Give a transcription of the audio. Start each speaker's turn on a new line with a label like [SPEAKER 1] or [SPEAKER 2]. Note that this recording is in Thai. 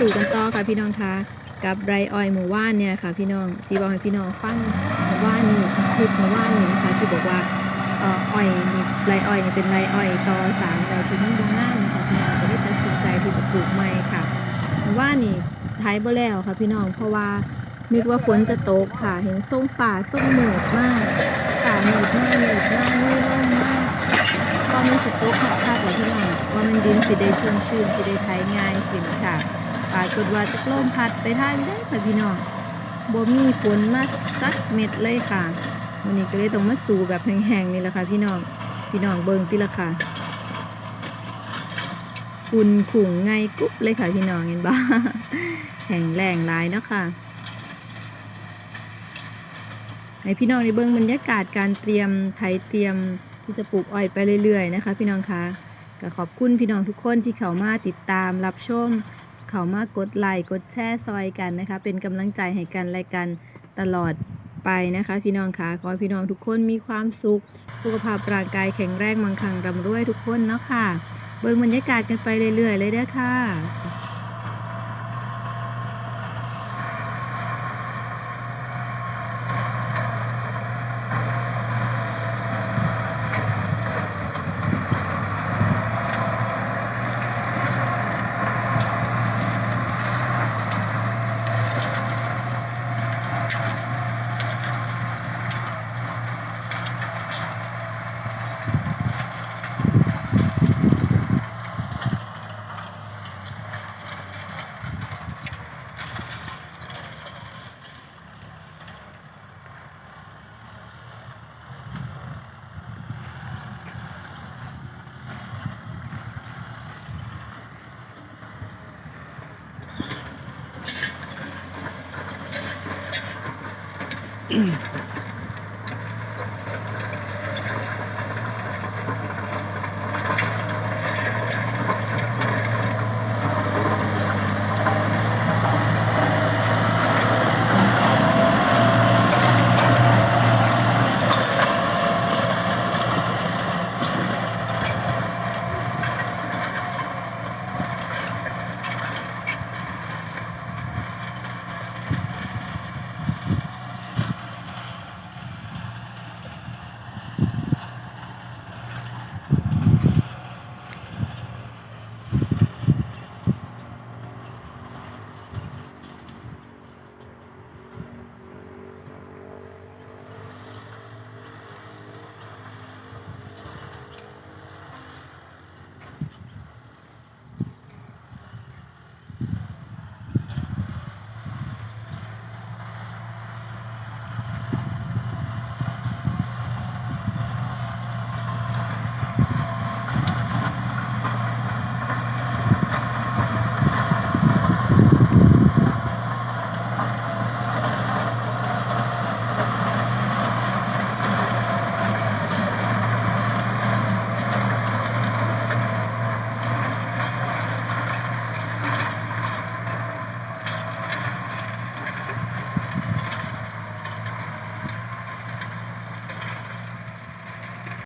[SPEAKER 1] สู่กันต่อค่ะพี่น้องคะกับไรออยหมู่ว่านเนี่ยค่ะ พี่น้องที่บอกให้พี่น้องฟังหมู่ว่านนี่คลิปหมู่ว่านนี่นะคะที่บอกว่าอ่ออ้อยนี่ไรออยนี่เป็นไรออยต่อสารแล้วที่นี่บางงานนะคะพี่น้องก็ได้ตัดสินใจที่จะปลูกใหม่ค่ะหมู่ว่านนี่ไทยบ่แล้วค่ะพี่น้องเพราะว่านึกว่าฝนจะตกค่ะ เห็นส้มฝ่าส้มเหมือดมากค่ะเหมือดมากเหมือดมากนี่ร่มมากพอมีสต๊อกขัดคาดไว้ที่หลังว่ามันดินสิได้ชุ่มชื้นสิได้ใช้ง่ายขึ้นค่ะ ปรากฏว่าจะลมพัดไปทางได้ค่ะพี่น้องบ่มีฝนมาสักเม็ดเลยค่ะวันนี้ก็เลยต้องมาสู่แบบแห้งๆนี่แหละค่ะ พี่น้องพี่น้องเบิ่งติละค่ะฝุ่นขุ่งไงกุ๊บเลยค่ะพี่น้องเห็นบ่แห้งแรงหลายเนาะค่ะให้พี่น้องในเบิ่งบรรยากาศการเตรียมไถเตรียมที่จะปลูกอ้อยไปเรื่อยๆนะคะ พี่น้องคะก็ขอบคุณพี่น้องทุกคนที่เข้ามาติดตามรับชม เขามากดไลค์กดแชร์ซอยกันนะคะ เป็นกำลังใจให้กันและกันตลอดไปนะคะ พี่น้องคะขอให้พี่น้องทุกคนมีความสุข สุขภาพร่างกายแข็งแรงมั่งคั่งร่ำรวยทุกคนเนาะค่ะ เบิ่งบรรยากาศกันไปเรื่อยๆเลยเด้อค่ะ
[SPEAKER 2] 嗯。